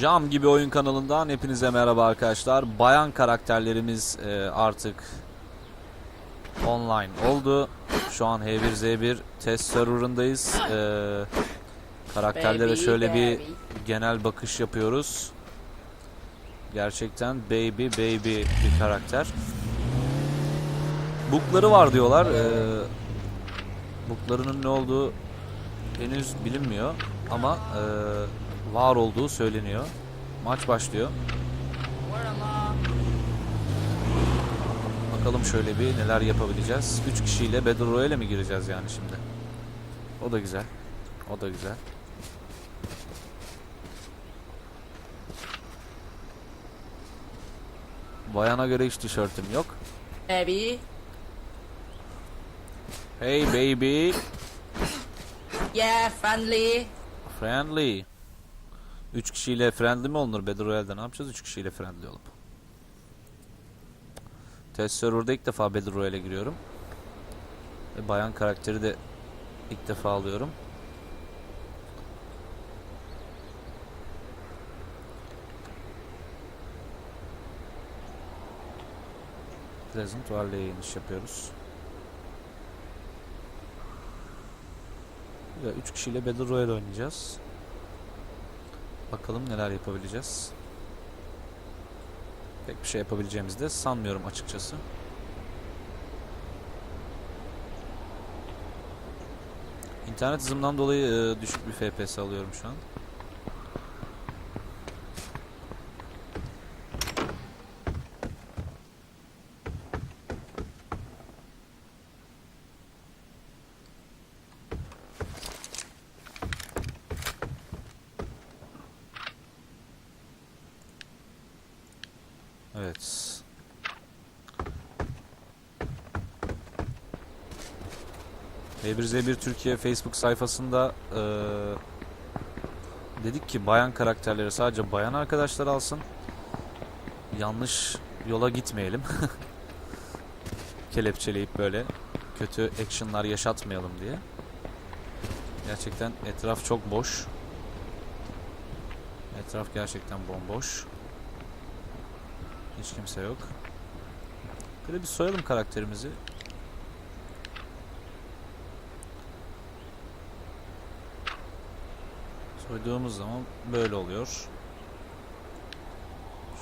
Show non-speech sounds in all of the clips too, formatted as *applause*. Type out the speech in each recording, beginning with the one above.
Cam gibi oyun kanalından hepinize merhaba arkadaşlar. Bayan karakterlerimiz e, artık online oldu. Şu an H1Z1 test serverındayız. E, karakterlere şöyle bir genel bakış yapıyoruz. Gerçekten baby baby bir karakter. Bookları var diyorlar. E, booklarının ne olduğu henüz bilinmiyor ama var olduğu söyleniyor. Maç başlıyor. Bakalım şöyle bir neler yapabileceğiz. 3 kişiyle Battle Royale'e mi gireceğiz yani şimdi? O da güzel. O da güzel. Bayana göre hiç tişörtüm yok. Baby. Hey baby, Yeah, friendly. friendly. 3 kişiyle friendly mi olunur Battle Royale'de? Ne yapacağız 3 kişiyle friendly olup? Test server'da ilk defa Battle Royale'e giriyorum. Ve bayan karakteri de ilk defa alıyorum. Pleasant Valley'e iniş yapıyoruz. Güzel, 3 kişiyle Battle Royale oynayacağız. Bakalım neler yapabileceğiz. Pek bir şey yapabileceğimizi de sanmıyorum açıkçası. İnternet hızımdan dolayı e, düşük bir FPS alıyorum şu an. Evet. B1Z1 Türkiye Facebook sayfasında eee, dedik ki bayan karakterleri sadece bayan arkadaşlar alsın. Yanlış yola gitmeyelim. *laughs* Kelepçeleyip böyle kötü actionlar yaşatmayalım diye. Gerçekten etraf çok boş. Etraf gerçekten bomboş. Hiç kimse yok. Böyle bir soyalım karakterimizi. Soyduğumuz zaman böyle oluyor.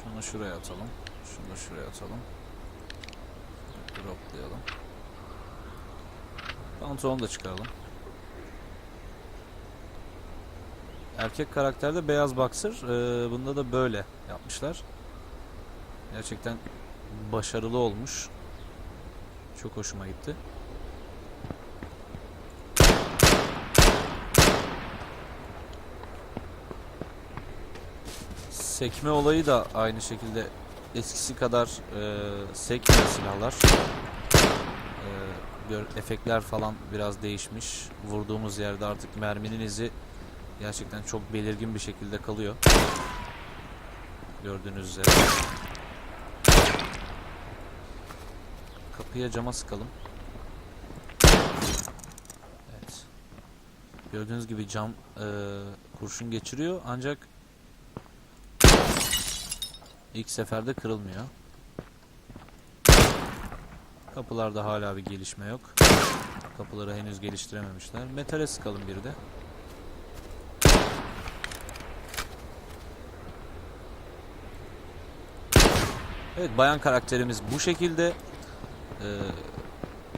Şunu şuraya atalım. Şunu da şuraya atalım. Droplayalım. Pantolonu da çıkaralım. Erkek karakterde beyaz boxer. Ee, bunda da böyle yapmışlar. Gerçekten başarılı olmuş. Çok hoşuma gitti. Sekme olayı da aynı şekilde eskisi kadar e, sekmiyor silahlar. E, efektler falan biraz değişmiş. Vurduğumuz yerde artık merminin izi gerçekten çok belirgin bir şekilde kalıyor. Gördüğünüz üzere. Kapıya cama sıkalım. Evet. Gördüğünüz gibi cam e, kurşun geçiriyor ancak ilk seferde kırılmıyor. Kapılarda hala bir gelişme yok. Kapıları henüz geliştirememişler. Metale sıkalım bir de. Evet bayan karakterimiz bu şekilde. Ee,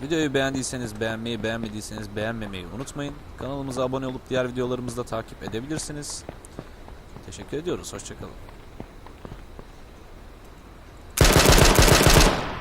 videoyu beğendiyseniz beğenmeyi, beğenmediyseniz beğenmemeyi unutmayın. Kanalımıza abone olup diğer videolarımızı da takip edebilirsiniz. Teşekkür ediyoruz. Hoşçakalın.